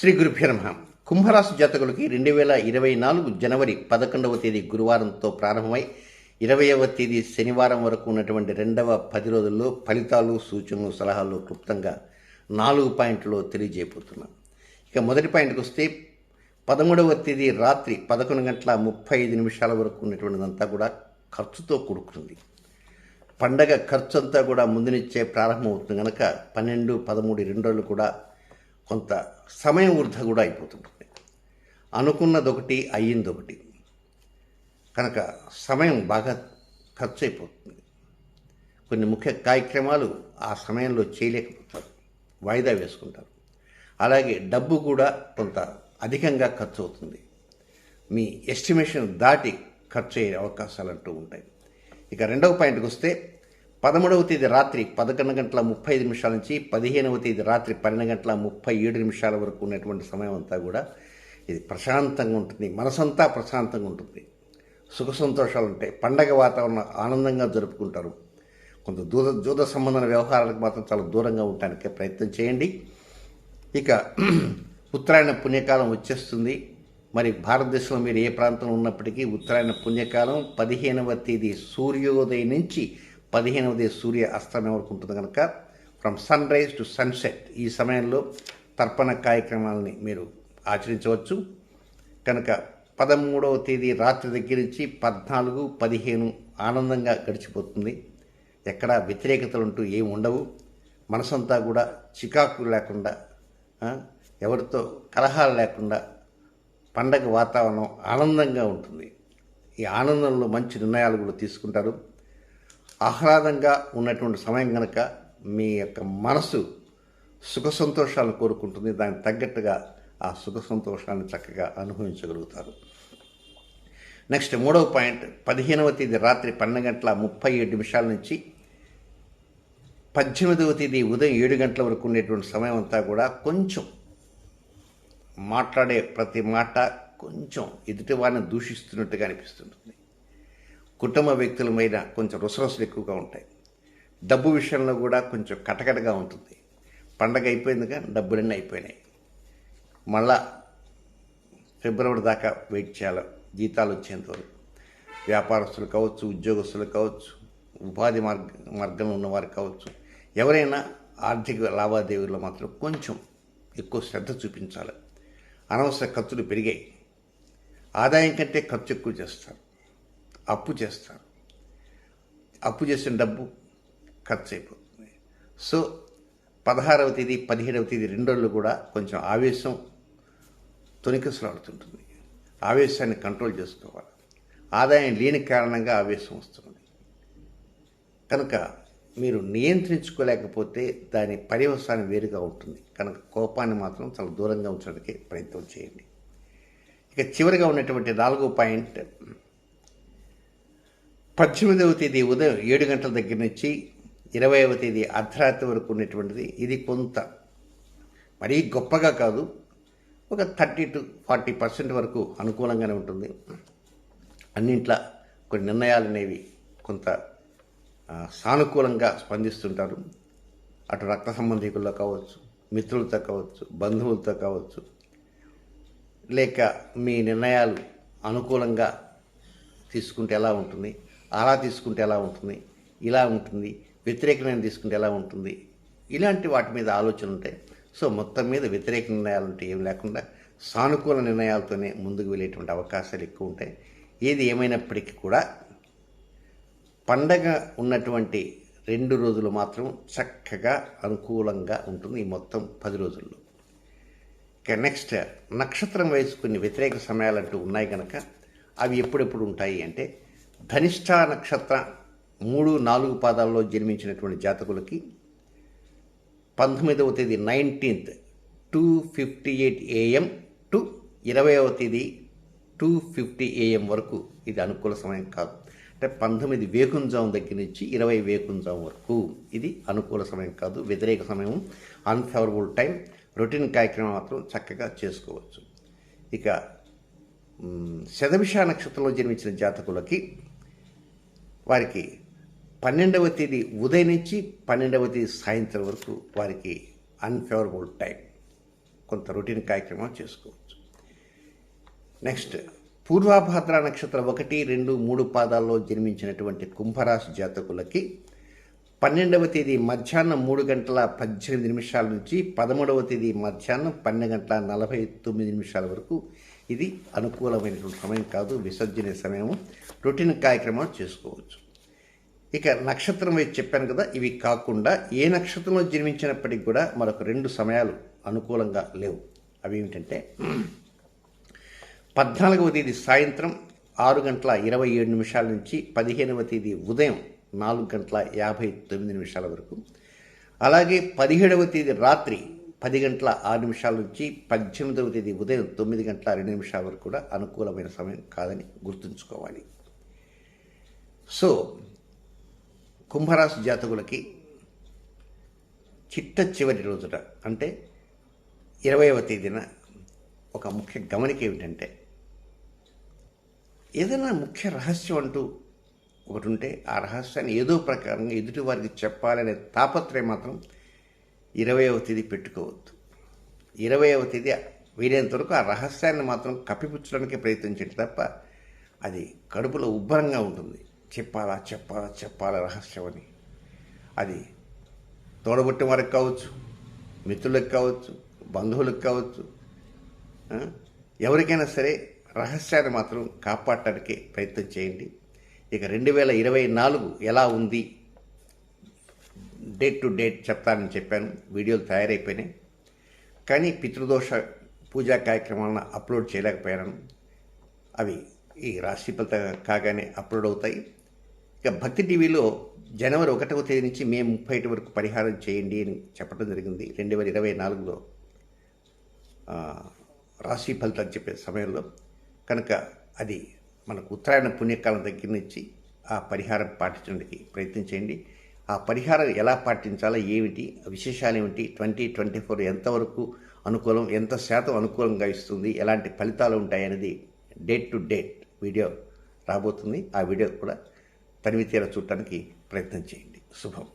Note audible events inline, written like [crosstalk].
శ్రీ గురుభ్య నమ. కుంభరాశి జాతకులకి రెండు వేల ఇరవై నాలుగు జనవరి పదకొండవ తేదీ గురువారంతో ప్రారంభమై ఇరవైవ తేదీ శనివారం వరకు ఉన్నటువంటి రెండవ పది రోజుల్లో ఫలితాలు సూచనలు సలహాలు క్లుప్తంగా నాలుగు పాయింట్లో తెలియజేయబోతున్నాం. ఇక మొదటి పాయింట్కి వస్తే పదమూడవ తేదీ రాత్రి పదకొండు గంటల ముప్పై ఐదు నిమిషాల వరకు ఉన్నటువంటిదంతా కూడా ఖర్చుతో కూడుకుంది పండగ ఖర్చు అంతా కూడా ముందునిచ్చే ప్రారంభమవుతుంది. కనుక పన్నెండు పదమూడు రెండు రోజులు కూడా కొంత సమయం వృధా కూడా అయిపోతుంటుంది. అనుకున్నది ఒకటి అయ్యింది ఒకటి కనుక సమయం బాగా ఖర్చు అయిపోతుంది కొన్ని ముఖ్య కార్యక్రమాలు ఆ సమయంలో చేయలేకపోతారు. వాయిదా వేసుకుంటారు. అలాగే డబ్బు కూడా కొంత అధికంగా ఖర్చు అవుతుంది మీ ఎస్టిమేషన్ దాటి ఖర్చు అయ్యే అవకాశాలు అంటూ ఉంటాయి. ఇక రెండవ పాయింట్కి వస్తే పదమూడవ తేదీ రాత్రి పదకొండు గంటల ముప్పై ఐదు నిమిషాల నుంచి పదిహేనవ తేదీ రాత్రి పన్నెండు గంటల ముప్పై ఏడు నిమిషాల వరకు ఉన్నటువంటి సమయం అంతా కూడా ఇది ప్రశాంతంగా ఉంటుంది. మనసంతా ప్రశాంతంగా ఉంటుంది. సుఖ సంతోషాలు ఉంటాయి. పండగ వాతావరణం ఆనందంగా జరుపుకుంటారు. కొంత దూర జూద సంబంధమైన వ్యవహారాలకు మాత్రం చాలా దూరంగా ఉండటానికి ప్రయత్నం చేయండి. ఇక [clears throat] ఉత్తరాయణ పుణ్యకాలం వచ్చేస్తుంది. మరి భారతదేశంలో మీరు ఏ ప్రాంతంలో ఉన్నప్పటికీ ఉత్తరాయణ పుణ్యకాలం పదిహేనవ తేదీ సూర్యోదయం నుంచి పదిహేనవది సూర్య అస్తమయం వరకు ఉంటుంది కనుక from sunrise to sunset ఈ సమయంలో తర్పణ కార్యక్రమాలని మీరు ఆచరించవచ్చు. కనుక పదమూడవ తేదీ రాత్రి దగ్గర నుంచి పద్నాలుగు పదిహేను ఆనందంగా గడిచిపోతుంది. ఎక్కడా వ్యతిరేకతలు అంటూ ఏమి ఉండవు. మనసంతా కూడా చికాకు లేకుండా ఎవరితో కలహాలు లేకుండా పండగ వాతావరణం ఆనందంగా ఉంటుంది. ఈ ఆనందంలో మంచి నిర్ణయాలు కూడా తీసుకుంటారు. ఆహ్లాదంగా ఉన్నటువంటి సమయం కనుక మీ యొక్క మనసు సుఖ సంతోషాలను కోరుకుంటుంది దానికి తగ్గట్టుగా ఆ సుఖ సంతోషాన్ని చక్కగా అనుభవించగలుగుతారు. నెక్స్ట్ మూడవ పాయింట్ పదిహేనవ తేదీ రాత్రి పన్నెండు గంటల ముప్పై ఏడు నిమిషాల నుంచి పద్దెనిమిదవ తేదీ ఉదయం ఏడు గంటల వరకు ఉండేటువంటి సమయం అంతా కూడా కొంచెం మాట్లాడే ప్రతి మాట కొంచెం ఎదుటి వారిని దూషిస్తున్నట్టుగా అనిపిస్తుంటుంది కుటుంబ వ్యక్తుల మీద కొంచెం రుసరుసలు ఎక్కువగా ఉంటాయి. డబ్బు విషయంలో కూడా కొంచెం కటకటగా ఉంటుంది. పండగ అయిపోయిందిగా డబ్బులన్నీ అయిపోయినాయి. మళ్ళా ఫిబ్రవరి దాకా వెయిట్ చేయాలి. జీతాలు వచ్చేంత వరకు. వ్యాపారస్తులు కావచ్చు ఉద్యోగస్తులు కావచ్చు ఉపాధి మార్గ మార్గంలో ఉన్నవారు కావచ్చు. ఎవరైనా ఆర్థిక లావాదేవీల్లో మాత్రం కొంచెం ఎక్కువ శ్రద్ధ చూపించాలి. అనవసర ఖర్చులు పెరిగాయి. ఆదాయం కంటే ఖర్చు ఎక్కువ చేస్తారు. అప్పు చేస్తారు అప్పు చేసిన డబ్బు ఖర్చు అయిపోతుంది సో పదహారవ తేదీ పదిహేడవ తేదీ రెండు రోజులు కూడా కొంచెం ఆవేశం తొనికసలాడుతుంటుంది. ఆవేశాన్ని కంట్రోల్ చేసుకోవాలి. ఆదాయం లేని కారణంగా ఆవేశం వస్తుంది. కనుక మీరు నియంత్రించుకోలేకపోతే దాని పర్యవసానం వేరుగా ఉంటుంది. కనుక కోపాన్ని మాత్రం చాలా దూరంగా ఉంచడానికి ప్రయత్నం చేయండి. ఇక చివరిగా ఉన్నటువంటి నాలుగో పాయింట్ పద్దెనిమిదవ తేదీ ఉదయం ఏడు గంటల దగ్గర నుంచి ఇరవైవ తేదీ అర్ధరాత్రి వరకు ఉన్నటువంటిది ఇది కొంత మరీ గొప్పగా కాదు ఒక థర్టీ టు ఫార్టీ పర్సెంట్ వరకు అనుకూలంగానే ఉంటుంది. అన్నింట్లో కొన్ని నిర్ణయాలు అనేవి కొంత సానుకూలంగా స్పందిస్తుంటారు. అటు రక్త సంబంధికుల్లో కావచ్చు మిత్రులతో కావచ్చు బంధువులతో కావచ్చు. లేక మీ నిర్ణయాలు అనుకూలంగా తీసుకుంటే ఎలా ఉంటుంది? అలా తీసుకుంటే ఎలా ఉంటుంది? ఇలా ఉంటుంది. వ్యతిరేక నిర్ణయం తీసుకుంటే ఎలా ఉంటుంది? ఇలాంటి వాటి మీద ఆలోచన ఉంటాయి. సో మొత్తం మీద వ్యతిరేక నిర్ణయాలు అంటే ఏం లేకుండా సానుకూల నిర్ణయాలతోనే ముందుకు వెళ్ళేటువంటి అవకాశాలు ఎక్కువ ఉంటాయి. ఏది ఏమైనప్పటికీ కూడా పండగ ఉన్నటువంటి రెండు రోజులు మాత్రం చక్కగా అనుకూలంగా ఉంటుంది ఈ మొత్తం పది రోజుల్లో. ఇక నెక్స్ట్ నక్షత్రం వయసు కొన్ని వ్యతిరేక సమయాలంటూ ఉన్నాయి కనుక అవి ఎప్పుడెప్పుడు ఉంటాయి అంటే ధనిష్ట నక్షత్ర మూడు నాలుగు పాదాల్లో జన్మించినటువంటి జాతకులకి పంతొమ్మిదవ తేదీ nineteenth two fifty eight AM to ఇరవైవ తేదీ టూ ఫిఫ్టీ ఏఎం వరకు ఇది అనుకూల సమయం కాదు. అంటే పంతొమ్మిది వేకుంజాం దగ్గర నుంచి ఇరవై వేకుంజాం వరకు ఇది అనుకూల సమయం కాదు. వ్యతిరేక సమయం అన్ఫేవరబుల్ టైం రొటీన్ కార్యక్రమం మాత్రం చక్కగా చేసుకోవచ్చు. ఇక శతభిష నక్షత్రంలో జన్మించిన జాతకులకి వారికి పన్నెండవ తేదీ ఉదయం నుంచి పన్నెండవ తేదీ సాయంత్రం వరకు వారికి అన్ఫేవరబుల్ టైం కొంత రొటీన్ కార్యక్రమాలు చేసుకోవచ్చు. నెక్స్ట్ పూర్వాభాద్ర నక్షత్రం ఒకటి రెండు మూడు పాదాల్లో జన్మించినటువంటి కుంభరాశి జాతకులకి పన్నెండవ తేదీ మధ్యాహ్నం మూడు గంటల పద్దెనిమిది నిమిషాల నుంచి పదమూడవ తేదీ మధ్యాహ్నం పన్నెండు గంటల నలభై తొమ్మిది నిమిషాల వరకు ఇది అనుకూలమైనటువంటి సమయం కాదు విసర్జన సమయము. రొటీన్ కార్యక్రమాలు చేసుకోవచ్చు. ఇక నక్షత్రం వైపు చెప్పాను కదా ఇవి కాకుండా ఏ నక్షత్రంలో జన్మించినప్పటికి కూడా మరొక రెండు సమయాలు అనుకూలంగా లేవు. అవి ఏమిటంటే పద్నాలుగవ తేదీ సాయంత్రం ఆరు గంటల ఇరవై ఏడు నిమిషాల నుంచి పదిహేనవ తేదీ ఉదయం నాలుగు గంటల యాభై తొమ్మిది నిమిషాల వరకు. అలాగే పదిహేడవ తేదీ రాత్రి పది గంటల ఆరు నిమిషాల నుంచి పద్దెనిమిదవ తేదీ ఉదయం తొమ్మిది గంటల రెండు నిమిషాల వరకు కూడా అనుకూలమైన సమయం కాదని గుర్తుంచుకోవాలి. సో కుంభరాశి జాతకులకి చిట్ట చివరి రోజున అంటే ఇరవైవ తేదీన ఒక ముఖ్య గమనిక ఏమిటంటే ఏదైనా ముఖ్య రహస్యం అంటూ ఒకటి ఉంటే ఆ రహస్యాన్ని ఏదో ప్రకారంగా ఎదుటి వారికి చెప్పాలనే తాపత్రయం మాత్రం ఇరవైవ తేదీ పెట్టుకోవద్దు. ఇరవైవ తేదీ వీలైనంత వరకు ఆ రహస్యాన్ని మాత్రం కప్పిపుచ్చడానికి ప్రయత్నించండి తప్ప అది కడుపులో ఉబ్బరంగా ఉంటుంది. చెప్పాలా చెప్పాలా చెప్పాలా రహస్యం అని. అది తోడబుట్టిన వారికి కావచ్చు మిత్రులకు కావచ్చు బంధువులకు కావచ్చు ఎవరికైనా సరే రహస్యాన్ని మాత్రం కాపాడటానికి ప్రయత్నం చేయండి. ఇక రెండు వేల ఇరవై నాలుగు ఎలా ఉంది? డేట్ టు డేట్ చెప్తానని చెప్పాను. వీడియోలు తయారైపోయినాయి. కానీ పితృదోష పూజా కార్యక్రమాలను అప్లోడ్ చేయలేకపోయాను. అవి ఈ రాశి ఫలితం కాగానే అప్లోడ్ అవుతాయి. ఇక భక్తి టీవీలో జనవరి ఒకటవ తేదీ నుంచి మే ముప్పై ఒకటి వరకు పరిహారం చేయండి అని చెప్పడం జరిగింది. రెండు వేల ఇరవై నాలుగులో. రాశి ఫలితాలు చెప్పే సమయంలో. కనుక అది మనకు ఉత్తరాయణ పుణ్యకాలం దగ్గర నుంచి ఆ పరిహారం పాటించడానికి ప్రయత్నం చేయండి. ఆ పరిహారం ఎలా పాటించాలో ఏమిటి విశేషాలు ఏమిటి ట్వంటీ ట్వంటీ ఫోర్ ఎంతవరకు అనుకూలం ఎంత శాతం అనుకూలంగా ఇస్తుంది ఎలాంటి ఫలితాలు ఉంటాయి అనేది డేట్ టు డేట్ వీడియో రాబోతుంది. ఆ వీడియో కూడా తనివి తీర చూడటానికి ప్రయత్నం చేయండి. శుభం.